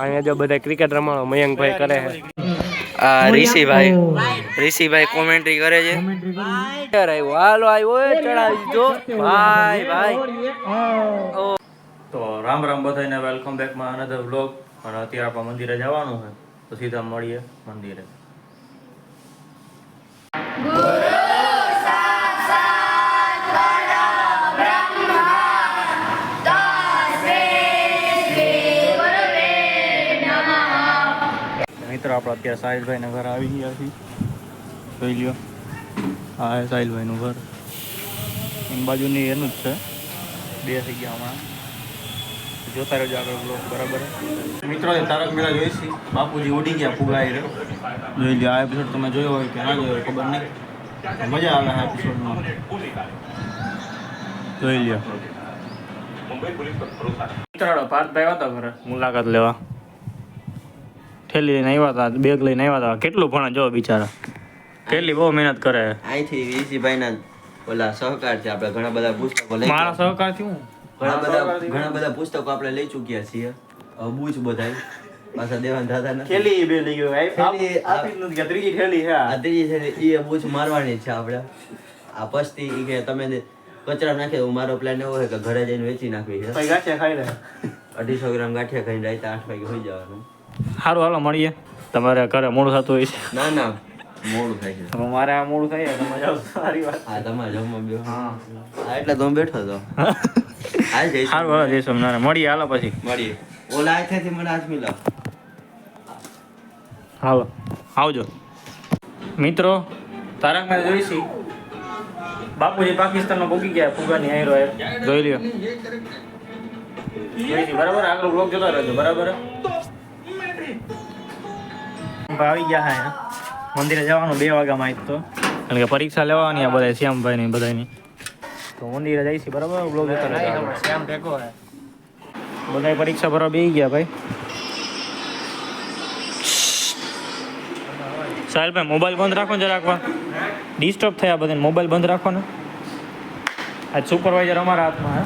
અહીંયા જો બધા ક્રિકેટ રમાડો મયંકભાઈ કરે છે. આ ઋષિભાઈ. ઋષિભાઈ કોમેન્ટ્રી કરે છે. હાલો આવ્યો એ ચડાવી દો ભાઈ ભાઈ. તો રામ રામ બધાને વેલકમ બેકમાં અનધર વ્લોગ અને અત્યારે આપણે મંદિરે જવાનું છે. તો સીધા મળીએ મંદિરે. આપણે અત્યારે સાહિલભાઈના ઘર આવી ગયા છીએ. જોઈ લ્યો. હા, એ સાહિલભાઈનું ઘર. એની બાજુની એનું જ છે. બે થઈ ગયા હમણાં. જોતા રહેજો આગળ બ્લોક બરાબર? મિત્રો તારક મેળા જોઈશી બાપુજી ઉડી ગયા ફુગાઈ રહ્યો. જોઈ લ્યો, આ એપિસોડ તમે જોયો હોય કે ના જોયો ખબર નહીં. મજા આવે આ એપિસોડમાં જોઈ લ્યો. મિત્રો પાર્થભાઈ હતા ઘરે. મુલાકાત લેવા. થેલી લઈને આવ્યા હતા બેગ લઈને આવ્યા હતા કેટલું ભણે જો બિચારા. કેટલી બહુ મહેનત કરે. અહીંથી વીસીભાઈ ના ઓલા સહકાર છે આપણે ઘણા બધા પુસ્તકો લઈ મારા સહકારથી હું? ઘણા બધા ઘણા બધા પુસ્તકો આપણે લઈ ચૂક્યા છીએ. બૂચ બધાય. પાછા દેવાન દાદા ના થેલી બે લઈ ગયો. થેલી આપી નથી ગયા. ત્રીજી થેલી છે આ. આ ત્રીજી છે ને એ બૂચ મારવાની છે આપણે. આ પસ્તી ઈ કે તમે કચરા નાખે તો મારો પ્લાન એવો હોય કે ઘરે જઈને વેચી નાખવી છે. પછી ગાંઠિયા ખાઈ લે. અઢીસો ગ્રામ ગાંઠિયા ખાઈને રાતે આઠ વાગે હોઈ જવાનું. સારું હાલો મળીએ. તમારે ઘરે મોડું થતું હોય છે. ના ના મોડું થાય છે. મારે આ મોડું થાય તમે જાઓ સારી વાત. હા તમારે જમવા બે હા. હા એટલે તો હું બેઠો હતો હાલ જઈશું સારું હાલો જઈશું ના મળીએ હાલો પછી. મળીએ. ઓલા આખેથી મને હાથ મિલાવ હાલો આવજો. મિત્રો તારક મેં જોઈશી? બાપુજી પાકિસ્તાનમાં ભૂકી ગયા ફુગાની આયરો એ જોઈ લ્યો. જોઈશી બરાબર? આગળ બ્લોગ જોતા રહેજો બરાબર? આવી ગયા હા. મંદિરે જવાનું બે વાગ્યામાં આજ તો. કારણ કે પરીક્ષા લેવાની આ બધા શ્યામભાઈ ની બધાની તો મંદિરે જઈશ બરાબર? બ્લોગ શ્યામ ટેકો બધા પરીક્ષા ભરવા બેસી ગયા ભાઈ. સાહેલભાઈ મોબાઈલ બંધ રાખો ને રાખવા ડિસ્ટર્બ થયા બધાને મોબાઈલ બંધ રાખો ને. આજ સુપરવાઇઝર અમારા હાથમાં હે.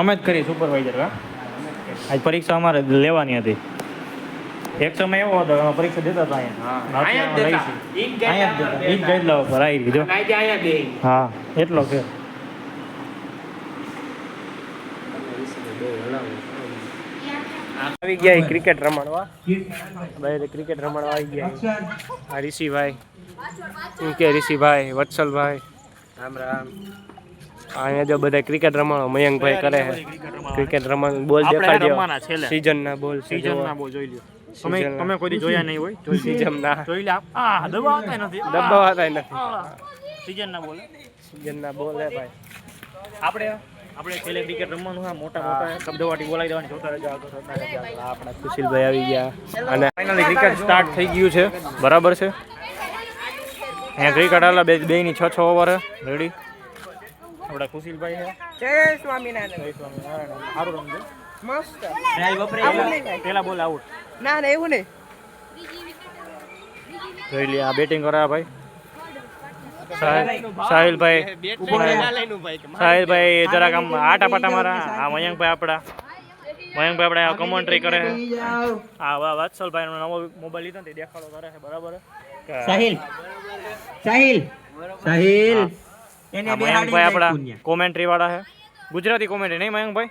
અમે જ કરી સુપરવાઇઝર હા? આજ પરીક્ષા અમારે લેવાની હતી. એક સમય એવો હતો અમે પરીક્ષા દેતા હતા અહીંયા. અહીંયા જ દેતા. એક ગાઈડ લાવો પર આવી લીધો. હા એટલો કે. આવી ગયા ક્રિકેટ રમાડવા. બધા ક્રિકેટ રમાડવા આવી ગયા આ ઋષિભાઈ. કે ઋષિભાઈ વત્સલભાઈ. રામ રામ. અહીંયા જો બધા ક્રિકેટ રમાડો મયંકભાઈ કરે છે. ક્રિકેટ રમાડ બોલ દેખાડ્યો. સીઝન ના બોલ સીઝન ના બહુ જોઈ લ્યો. તમે અમે કોઈ જોયા નહીં હોય. જોઈ સીઝન ના જોઈ લે. આ દબાવતા નથી. દબાવતા નથી. સીઝન ના બોલે. સીઝન ના બોલે ભાઈ. આપણે આપણે છેલ્લે ક્રિકેટ રમવાનું હા. મોટા મોટા શબ્દવાટી બોલાવી દેવાની જોતા રહેજો આગળ જોતા રહેજો આપણા સુશીલભાઈ આવી ગયા. અને ફાઇનલી ક્રિકેટ સ્ટાર્ટ થઈ ગયું છે. બરાબર છે? અહીંયા ક્રિકેટ આલા બે બે ની છ છ ઓવર રેડી આપણા કુશીલભાઈ છે જય સ્વામિનારાયણ. જય સ્વામિનારાયણ. સારું રમજો. મસ્ત. પેલા બોલ આઉટ ના ના એવું નહીં. જોઈ લે આ બેટિંગ કરાવે ભાઈ. સાહિલ- સાહિલભાઈ સાહિલભાઈ જરાક આમ આટા પાટા મારા આ મયંકભાઈ આપણા મયંકભાઈ આપણે કમેન્ટ્રી કરે. હા આ વા- વત્સલભાઈ નો નવો મોબાઈલ લીધો ને દેખાડો કરે છે બરાબર? સાહિલ સાહિલ સાહિલ. મયંકભાઈ આપણા કોમેન્ટ્રી વાળા છે. ગુજરાતી કોમેન્ટ્રી નહીં મયંકભાઈ?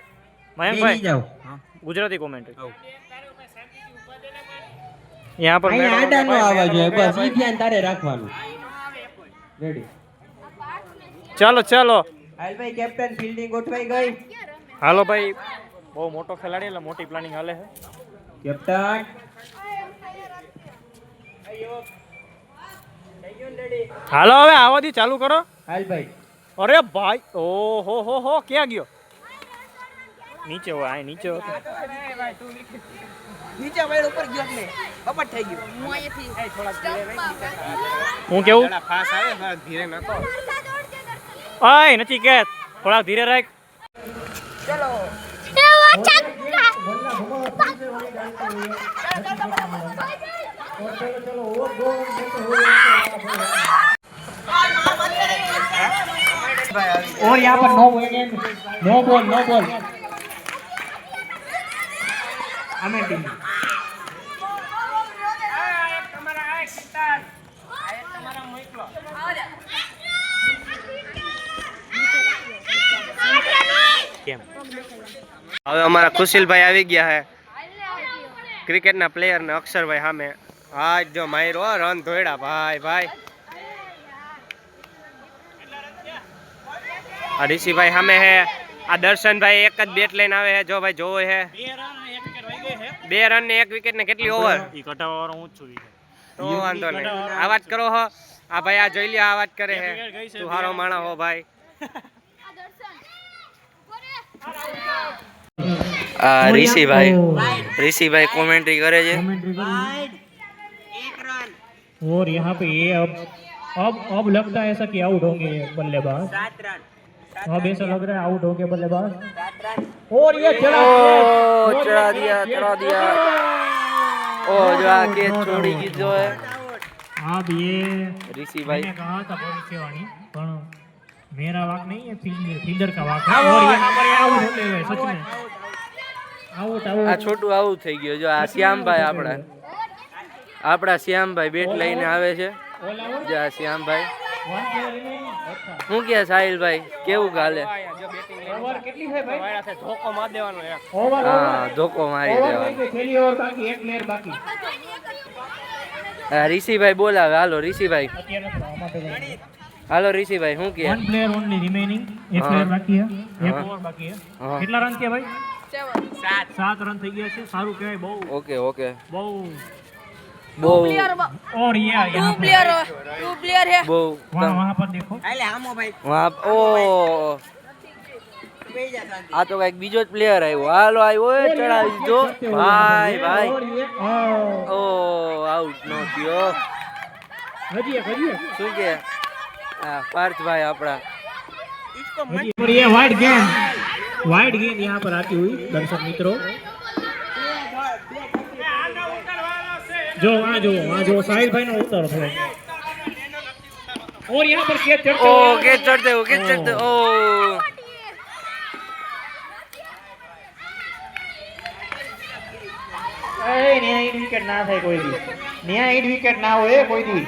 મયંકભાઈ? ગુજરાતી કોમેન્ટ્રી यहाँ पर हाँ, मैं आ डालो आवाज़ है। बस ये ध्यान तारे रख वालो। रेडी चलो चलो। हेलो भाई कैप्टन फील्डिंग गोठवाई गई। हेलो भाई वो मोटो खिलाड़ी है मोटी प्लानिंग वाले है। कैप्टन हेलो अबे आवाज़ ही चालू करो। हेलो भाई। अरे भाई ओ हो हो हो क्या गियो? नीचे हुआ है नीचे નીચે વાળ ઉપર ગયો ને કપટ થઈ ગયું હું કેવું આય નથી કે થોડાક ધીરે રાખ और यहाँ पर no no ball no ball અમે ટીમ કેમ? હવે અમારા ખુશીલભાઈ આવી ગયા ક્રિકેટ ક્રિકેટના પ્લેયર ને અક્ષરભાઈ સામે હા જો માયરો રન ધોયડા. ભાઈ ભાઈ. આ ઋષિભાઈ સામે હે. આ દર્શનભાઈ એક જ બેટ લઈને આવે છે જો ભાઈ જોવો હે. બે રન ને એક વિકેટ ને કેટલી ઓવર હું. તો વાંધો નહીં. આ વાત કરો હો. આ ભાઈ આ જોઈ લ્યો આ વાત કરે હે. તું હારો માણા હો ભાઈ. આ ઋષિભાઈ ऋषिभाई कमेंट्री करे जे और यहाँ पे ये अब अब अब लगता है ऐसा कि आउट होंगे ये बल्लेबाज अब ऐसा लग रहा है आउट होंगे बल्लेबाज और ये चला ओ चढ़ा दिया चढ़ा दिया ओ जो आके छोड़ी દીધો है अब ये ऋषिभाई मैंने कहा था भविष्यवाणी पर मेरा वाक नहीं है फील्डर फील्डर का वाक है और यहाँ पर ये आउट होते हुए सच में आउट આ છોટું આવું થઈ ગયું જો આ શ્યામભાઈ આપણા આપણા શ્યામભાઈ બેટ લઈને આવે છે જો આ શ્યામભાઈ હું કે સાહિલભાઈ કેવું ગાલે હા ધોકો મારી દેવાનો ઋષિભાઈ બોલાવે હાલો ઋષિભાઈ હાલો ઋષિભાઈ શું કે વન પ્લેયર ઓનલી રિમેનિંગ એક પ્લેયર બાકી હે એક ઓવર બાકી હે કેટલા રન કે ભાઈ સાત રન થઈ ગયા છે સારું કહેવાય બહુ ઓકે ઓકે બહુ બહુ और ये यहाँ पे टू प्लेयर है બહુ वहाँ वहाँ पर देखो વાહ ઓ આ તો કઈક બીજો જ પ્લેયર આવ્યો હાલો આવ્યો એ ચડાવી દીધો ભાઈ ભાઈ और ये और ઓ આઉટ નો થયો हजी एक हजी एक શું કે હા પાર્થભાઈ આપણા हजी एक। और ये वाइड गेंद वाइड गेंद यहाँ पर आती हुई दर्शक मित्रों जो वहाँ जो वहाँ जो साहिल भाई ने उतर थोड़ा और यहाँ पर कैच चढ़ते ઓ हुए- કે ચડતે હો કે ચડતે ઓ એ ન્યા ઈટ વિકેટ ના થાય કોઈ દી ન્યા ઈટ વિકેટ ના હોય કોઈ દી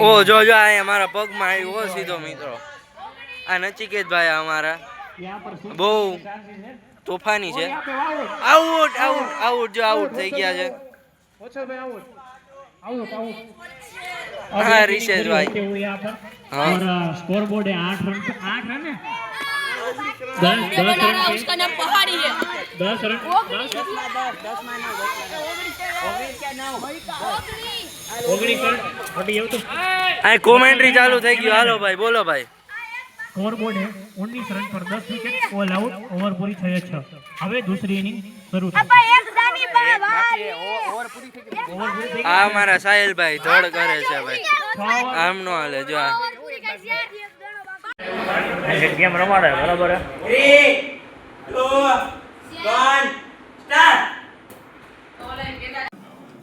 ઓ જો જો આ અમારા પગમાં આવ્યું. હો સીધો મિત્રો. આ નચિકેતભાઈ અમારા. બહુ તોફાની છે. આઉટ આઉટ આઉટ જો આઉટ થઈ ગયા છે. હા રિશેષભાઈ. હા સ્કોર બોર્ડે રન આઠ રન दस दस बना रन रहा पे उसका नाम पहाड़ी है दस रन ઓગણીસ રન હટી એવું તો આ કોમેન્ટ્રી ચાલુ થઈ ગયું હાલો ભાઈ બોલો ભાઈ स्कोर बोर्ड है उन्नीस रन पर दस विकेट ऑल आउट ओवर पूरी થઈ છ હવે દૂસરી ઇનિંગ શરૂ થશે ઓવર પૂરી થઈ આ અમારા સાહિલભાઈ ધડ કરે છે ભાઈ છ ઓવર આમ નો હાલે જો આ ગેમ રમાડે બરાબર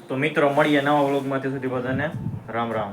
તો મિત્રો મળીએ નવા વ્લોગમાંથી સુધી બધાને. રામ રામ.